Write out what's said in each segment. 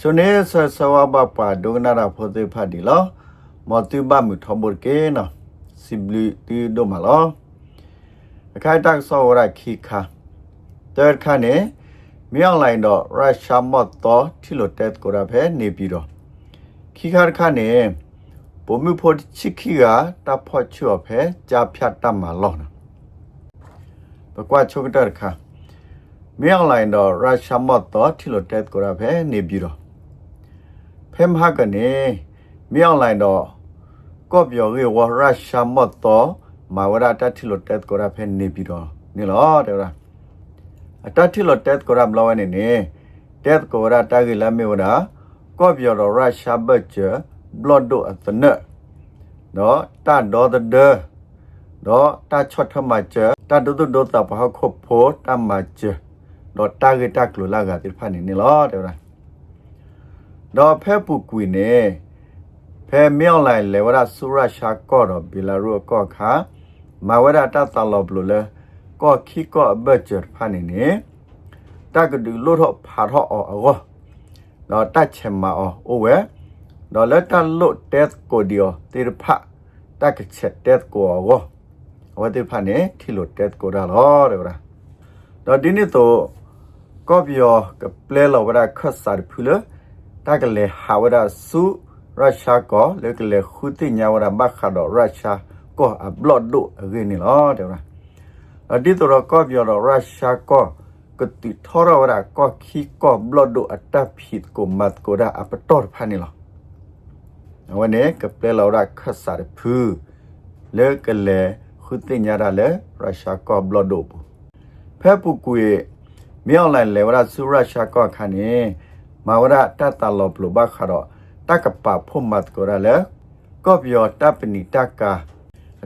ชุนเนสสวาบปาดงนาราโพเตพาดีลอมอตุบะมุทอมบุเกเนาะสิบลิตีโดมาลอใครตักสวราคีคาเติร์ดคาเนမြောက်လိုက်တော့ရုရှားမော့တော့ထီလိုတက်ကိုရဖဲနေပြီးတော့ခိခါခါနေဘုံမှုဖို့ချစ်ခီကတဖော့ချော့ဖဲကြာဖြတ်တတ်မှာလောနော်ဘကွာချုပ်တဲ့ခါမြောက်လိုက်တော့ရုရှားမော့တော့ထီလိုတက်ကိုရဖဲနေပြီးတော့ ဖဲမဟာကနေမြောက်လိုက်တော့ကော့ပြော်ရေဝရုရှားမော့တော့မဝရတထီလိုတက်ကိုရဖဲနေပြီးတော့နေလောတဲ့လားအတတိလတက်ကိုရမလောနေနေတက်ကိုရတာဂိလမေဝနာကောပြောရရရှာဘတ်ချဘလော့ဒိုအသနနော်တာဒေါ်ဒဒနော်တာချတ်ထမချတာဒုဒဒတာပဟခုဖိုတမချနော်တာဂိတကလလာဂတိဖာနေနေလောတဲ့ရာ တော့ဖဲပူကွေနေဖဲမြောက်လိုက်လေဝရဆူရရှာကော့တော့ဘီလာရူကော့ခါမဝရတတလောဘလိုလေကော့ခီကော့ဘတ်ချ်ဖာနေနေတကဒူလို့တော့ဖာတော့အော်အော်တော့တတ်ချင်မအော်အိုဝဲတော့လက်တလို့တက်ကိုဒီယောတေဖာတကချက်တက်ကိုအော်ဝတ်တေဖာနေထီလို့တက်ကိုရလောတဲ့ဗလားတော့ဒီနေ့တော့ကော့ပြောကပလဲလောဘရခတ်စာဖူလော တကလေဟာဝဒစုရုရှားကလေကလေခုတိညာဝဒဘခါတော့ရုရှားကအဘလော့ဒုအကင်းနီလောတဲ့လားအဒီတော့ကပြောတော့ရုရှားကကတိထောရဝရကခီကဘလော့ဒုအတပ်ဖြစ်ကိုမတ်ကိုဒါအပတော်ဖာနီလောဝနေကပလေလောရခဆာရဖူလေကလေခုတိညာရလေရုရှားကဘလော့ဒုဖဲပူကွေမြောက်လိုက်လေဝရစုရုရှားကခါနေ မဝရတတလောပလဘခါတော့တကပဖို့မတ်ကိုရလေကောပြောတပ်ပနီတကာ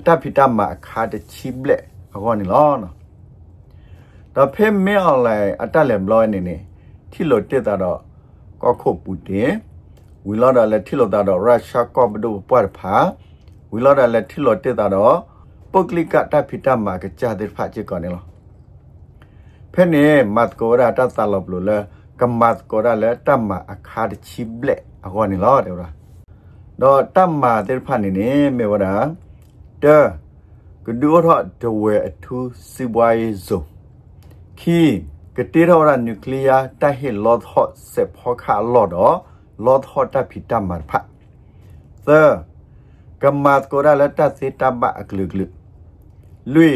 တပ်ဖိတမအခါတချိဘလက်အကောနေလောနော်ဒါဖဲမဲအောင်လိုက်အတက်လည်းမလို့နေနေထီလို့တက်တာတော့ကောခုတ်ပူတင်ဝီလာဒါလည်းထီလို့တာတော့ရုရှားကောဘဒိုပွားဖာဝီလာဒါလည်းထီလို့တက်တာတော့ပုတ်ကလစ်ကတဖိတမှာကကြတဲ့ဖာချစ်ကောနေလောဖဲနေမတ်ကိုရာတတလဘလို့လေ ကမတ်ကိုရာလည်းတမအခါတချိဘလက်အကောနေလောတဲ့ရာတော့တမတဲ့ဖာနေနေမေဝရာတဲ့ကဒူရဒဝဲအထူစီဘွိုင်းဇိုခီကတိရရနျူကလ িয়ার တဟေလော့ဟော့ဆေဖောခါလော့တော့လော့ဟော့တဖိတမတ်ဖတ်သကမတ်ကိုရလတစေတဘအကလုကလုလွေ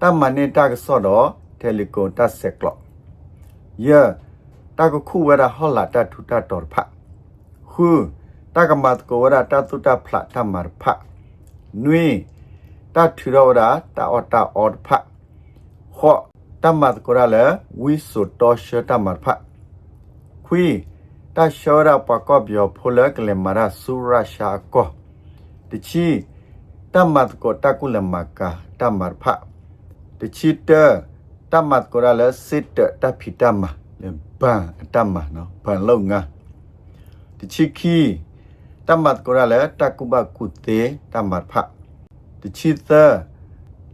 တမနေတကဆော့တော့တယ်လီကွန်တဆက်ကလော့ယ တကခုဝရဟောလာတထုတတော်ဖတ်ဟူတကမတ်ကိုရတတုတဖလာတမတ်ဖတ်နွေตาถือเราดาตาออตาออดพะขอตามัดกระเลวิสุตโตเชตามัดพะคุยตาเชราปะกอบยอพลกเลมาราสุราชาโกติชีตามัดกตากุลมากาตามัดพะติชีเตตามัดกระเล ပန်တတ်မှာနော်ပန်လုံငါဒီချီခီတတ်မှတ်ကိုရလဲတကုဘကုတေတတ်မှတ်ဖဒီချီသ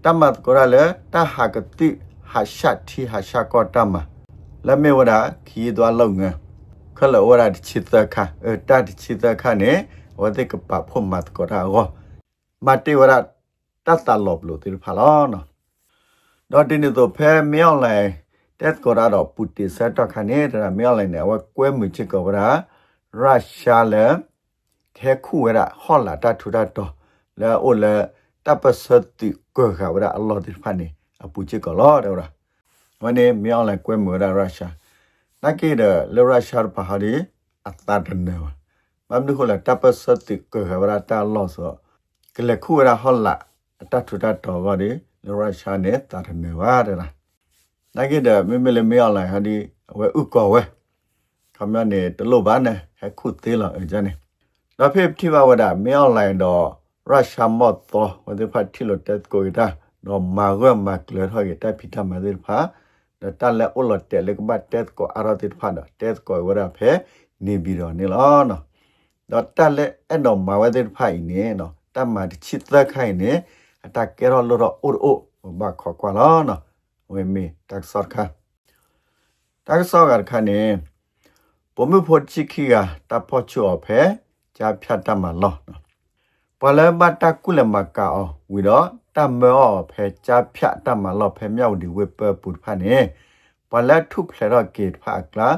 တတ်မှတ်ကိုရလဲတဟာကတိဟာရှတ်တီဟာရှကောတတ်မှာလက်မေဝဒခီးသွားလုံငါခလဝရဒီချီသခအတတ်ဒီချီသခနဲ့ဝတ်ကပဖုံမတ်ကိုရာဟောမတေဝရတတ်တလောဘလို့တိဖလာနော်တော့တင်းတို့ဖဲမြောင်းလိုက် တက်ကိုရတော့ပူတီဆက်တော့ခနေတဲ့မြောင်းလိုက်နေဝကွဲမှုချစ်ကောရာရုရှားလေခဲခုဝရဟောလာတထူတတော့လဲအိုလဲတပစတိကောခါဝရအလ္လာဟ်ဒီဖာနေအပူချစ်ကောလောတဲ့ရာဝနေမြောင်းလိုက်ကွဲမရရုရှားနကေဒလရုရှားပဟာဒီအတတနေဝမမ်ဒခုလာတပစတိကောခါဝရတာလောဆောကလခုရဟောလာတထူတတော်ကဒီလရုရှားနေတာတနေဝတဲ့ရာ နကေဒမေမေလမြောင်းလိုက်ဟာဒီဝဲဥကောဝဲခမနေတလို့ပါနဲ့ဟခုသေးလာအကြနေတော့ဖေတိဘဝဒမြောင်းလိုက်တော့ရုရှားမော့တော့ဝဒဖတ်တီလိုတက်ကိုဒါတော့မာရမကလဟရတက်ပိတမဒေဖာဒတလည်းအလတ်တယ်လေကဘတ်တက်ကိုအရတိဖာတော့တက်ကိုဝရဖဲနေပြီးတော့နေလောနော်တော့တက်လည်းအဲ့တော့မာဝဒေဖာအင်းနေနော်တမတချစ်သက်ခိုင်နေအတကဲရောလို့တော့အိုအိုဘာခေါ်ကွာလောနော် ဝေမီတက်ဆော့ခါတက်ဆော့ကခါနေပပုံမှုဖို့ချီခီကတဖို့ချောဖဲဂျာဖြတ်တတ်မှာလောနော်ပလဘတ်တကုလမကာအောဝီတော့တမောဖဲဂျာဖြတ်တတ်မှာလောဖဲမြောက်ဒီဝေပပုဖာနေပလထုဖလေရကေဖာကလာ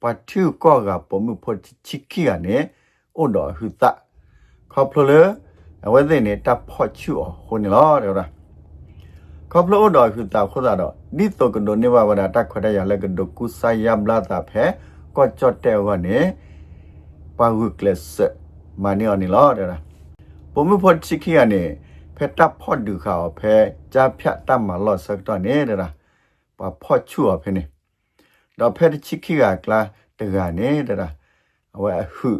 ပတူကောကပုံမှုဖို့ချီခီကနေအိုတော်ဟူတခေါပလလေအဝဲတဲ့နေတဖို့ချူဟိုနေလောတဲ့လား ခေါပလိုတော်ဟူတခေါ်တာတော့ဒီတော့ကတော့နေဝဝဒတက်ခွတဲ့ရလဲကတော့ကုဆိုင်ယဘလာတာဖဲကောချတ်တဲ့ကနေပါဝကလစ်မနီအနီလာတဲ့လားပုံမှုဖို့ချီခီကနေဖက်တပ်ဖို့ဒူခါဖဲဂျာဖြတ်တတ်မှာလော့စက်တော့နေတဲ့လားပါဖို့ချူအဖဲနေတော့ဖက်ချီခီကကလာတကနေတဲ့လားအဝဲဟု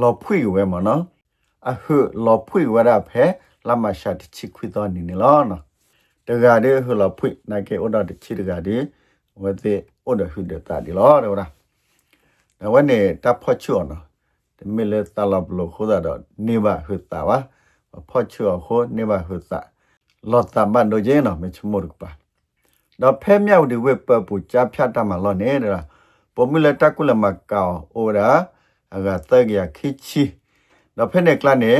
လော်ဖွေဝဲမနော်အဟုလော်ဖွေဝရဖဲလမရှာတချီခွေတော့နေနေလောနော် တကတဲ့ဟုလော်ဖွေနိုင်ကေဩဒါတချီတကတဲ့ဝဲတဲ့ဩဒါဟုတဲ့တာဒီလောတဲ့လားဒါဝနဲ့တပ်ဖို့ချူနော်တမီလေတလဘလခိုဒါတော့နေပါဟုတာဝါဖို့ချူခိုနေပါဟုတာလော်တမန်တို့ကျင်းနော်မချမို့ပါတော့ဖဲမြောက်ဒီဝက်ပပူချဖြတ်တမလောနေတဲ့ပုံမီလက်တကုလမကောအိုရာအဂတကရခိချီတော့ဖဲနေကလနေ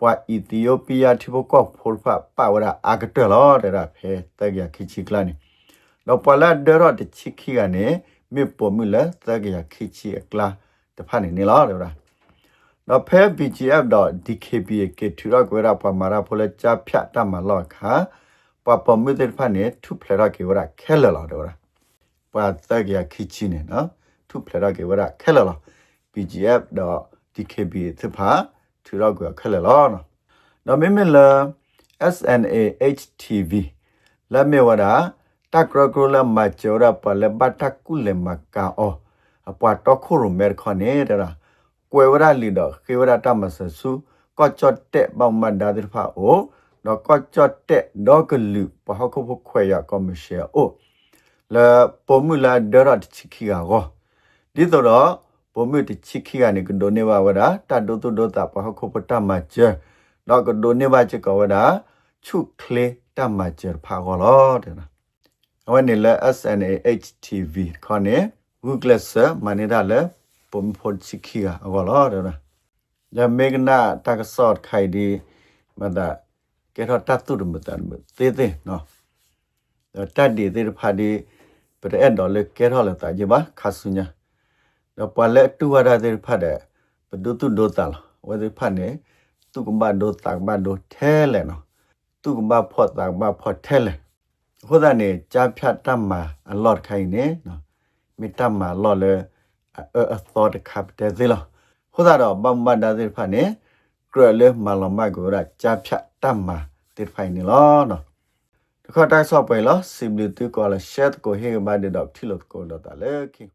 ပွာအီသီယိုးပီးယားတိဘကောဖိုလ်ဖာပါဝရာအာဂတလောတဲ့ဖဲတကရခိချီကလနေတော့ပလာဒရတ်ချီခီကနေမေပုံမီလက်တကရခိချီကလာတဖာနေနေလောတဲ့နော်ဖဲ bgf.dkb ကေထူရကွေရာပမာရာဖိုလချဖြတ်တမလောခါပပမစ်တဲ့ဖာနေထူဖလရကေဝရခဲလလာတော့ပါတကရခိချီနေနော်ထူဖလရကေဝရခဲလလာ bgf.dkb သဖာ ထူရကွေခဲလလာနော်နော်မမလာ SNAHTV လာမေဝရာတကရကရလမချောရပလဘတ်တကုလမကာအောအပွားတော့ခိုရမဲခနေတရာကွယ်ဝရလီတော့ခေဝရတမဆဆူကောချတ်တဲ့ဘောင်မန်ဒါတိဖာအိုတော့ကောချတ်တဲ့ဒေါကလူပဟခုဖခွေရကောမရှေအိုလာပုံမူလာဒရတ်ချီခီကောဒီတော့ ပုံမူတချီခီကနေကဒိုနေဝဝရတဒိုတုဒိုတာပဟခုပတမချေတော့ကဒိုနေဝချကဝဒချုခလေတမချေဖာကောလောတဲ့နော်အဝနေလဲ SNAHTV ခေါနေ Google စမနေတာလဲပုံဖို့ချခီယာအကောလောရလာမေဂနာတကဆော့ခိုင်ဒီမဒါကေရတတ်တူမတန်မသေးသေးနော်တတ်ဒီသေးဖာဒီပရက်ဒေါ်လေကေရလာတာဂျဘာခါဆုညာ တော့ပလက်တူဝရသေးဖတ်တယ်ဘဒုတုဒိုတလဝေဖတ်နေသူကဘာဒိုတကဘာဒိုထဲလဲနော်သူကဘာဖော့တကဘာဖော့ထဲလဲဟိုဒါနေကြားဖြတ်တတ်မှာအလော့ခိုင်နေနော်မိတတ်မှာလော့လဲအသောတကပ်တဲ့ဇီလဟိုဒါတော့ဘမ်ဘဒါဇီဖာနေကရလေမလမကိုရချဖြတ်တမ်းမှာတိဖိုင်နေလောနော်တခါတိုက်ဆော့ပဲလောစီဘလီတူကောလရှက်ကိုဟေဘာဒေတော့ထီလို့ကိုတော့တာလေခင်